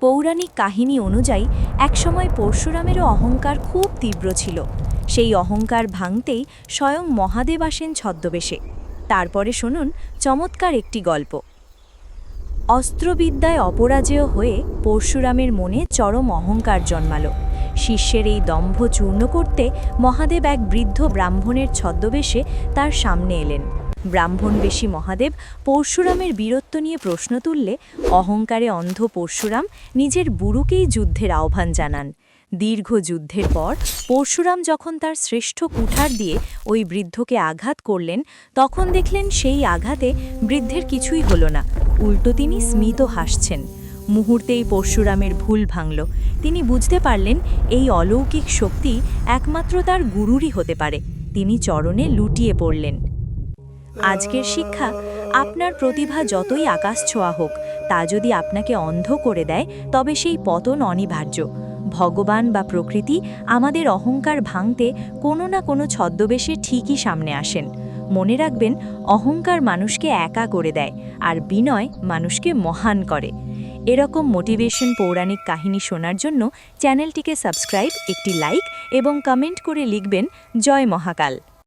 পৌরাণিক কাহিনী অনুযায়ী, একসময় পরশুরামেরও অহংকার খুব তীব্র ছিল। সেই অহংকার ভাঙতেই স্বয়ং মহাদেব আসেন ছদ্মবেশে। তারপরে শুনুন চমৎকার একটি গল্প। অস্ত্রবিদ্যায় অপরাজেয় হয়ে পরশুরামের মনে চরম অহংকার জন্মালো। শিষ্যের এই দম্ভ চূর্ণ করতে মহাদেব এক বৃদ্ধ ব্রাহ্মণের ছদ্মবেশে তার সামনে এলেন। ব্রাহ্মণবেশী মহাদেব পরশুরামের বীরত্ব নিয়ে প্রশ্ন তুললে অহংকারে অন্ধ পরশুরাম নিজের বুড়ুকেই যুদ্ধের আহ্বান জানান। দীর্ঘ যুদ্ধের পর পরশুরাম যখন তার শ্রেষ্ঠ কুঠার দিয়ে ওই বৃদ্ধকে আঘাত করলেন, তখন দেখলেন সেই আঘাতে বৃদ্ধের কিছুই হলো না, উল্টো তিনি স্মিত হাসছেন। মুহূর্তেই পরশুরামের ভুল ভাঙল। তিনি বুঝতে পারলেন এই অলৌকিক শক্তি একমাত্র তার গুরুরই হতে পারে। তিনি চরণে লুটিয়ে পড়লেন। আজকের শিক্ষা আপনার প্রতিভা যতই আকাশ ছোঁয়া হোক, তা যদি আপনাকে অন্ধ করে দেয়, তবে সেই পতন অনিবার্য। ভগবান বা প্রকৃতি আমাদের অহংকার ভাঙতে কোনো না কোনো ছদ্মবেশে ঠিকই সামনে আসেন। মনে রাখবেন, অহংকার মানুষকে একা করে দেয়, আর বিনয় মানুষকে মহান করে। এরকম মোটিভেশন পৌরাণিক কাহিনী শোনার জন্য চ্যানেলটিকে সাবস্ক্রাইব, একটি লাইক এবং কমেন্ট করে লিখবেন, জয় মহাকাল।